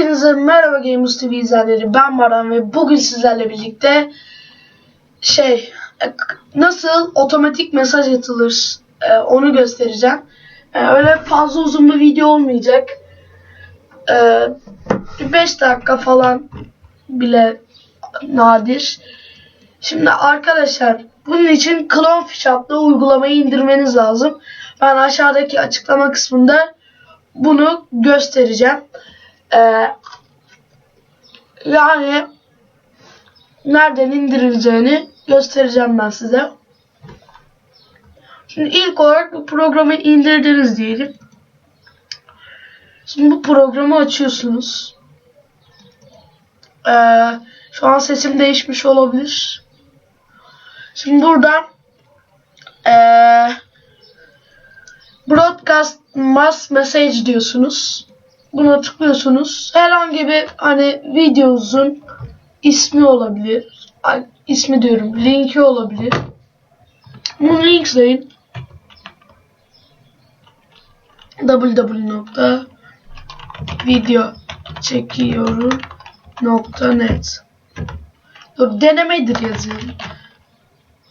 Hepinize merhaba Gamers TV izleyenleri ben Baran ve bugün sizlerle birlikte şey e, nasıl otomatik mesaj atılır e, onu göstereceğim. E, öyle fazla uzun bir video olmayacak. 5 dakika falan bile nadir. Şimdi arkadaşlar bunun için Clownfish adlı uygulamayı indirmeniz lazım. Ben aşağıdaki açıklama kısmında bunu göstereceğim. Ee, yani nereden indirileceğini göstereceğim ben size. Şimdi ilk olarak bu programı indirdiniz diyelim. Şimdi bu programı açıyorsunuz. Ee, şu an sesim değişmiş olabilir. Şimdi buradan ee, Broadcast Mass Message diyorsunuz. Buna tıklıyorsunuz. Herhangi bir hani videonuzun ismi olabilir. Ay, ismi diyorum. Linki olabilir. Bunu linkleyin. www.videoçekiyorum.net Dur denemedir yazayım.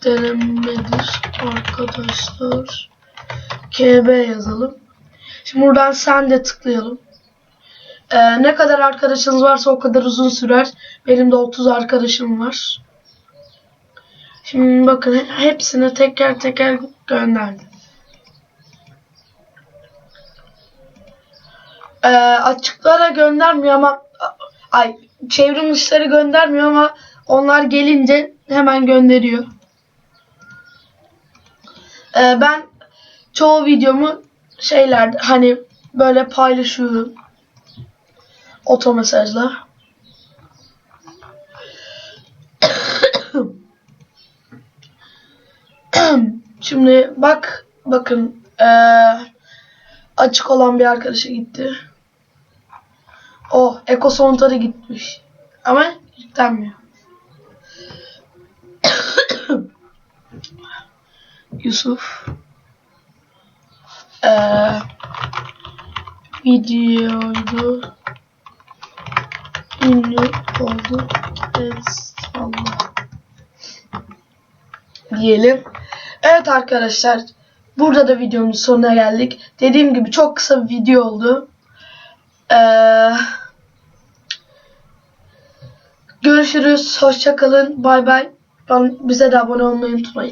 Denemedir arkadaşlar. KB yazalım. Şimdi buradan sen de tıklayalım. Ee, ne kadar arkadaşınız varsa o kadar uzun sürer. Benim de 30 arkadaşım var. Şimdi bakın hepsini teker teker gönderdim. Ee, açıklara göndermiyor ama ay çevrim işleri göndermiyor ama onlar gelince hemen gönderiyor. Ee, ben çoğu videomu şeylerde hani böyle paylaşıyorum. Oto mesajla. Şimdi bak bakın ee, açık olan bir arkadaşa gitti. O Eko Sontar'a gitmiş. Ama yüklenmiyor. Yusuf ee, videoydu ünlü oldu Allah diyelim. Evet arkadaşlar burada da videonun sonuna geldik. Dediğim gibi çok kısa bir video oldu. Ee, görüşürüz. Hoşçakalın. Bay bay. Bize de abone olmayı unutmayın.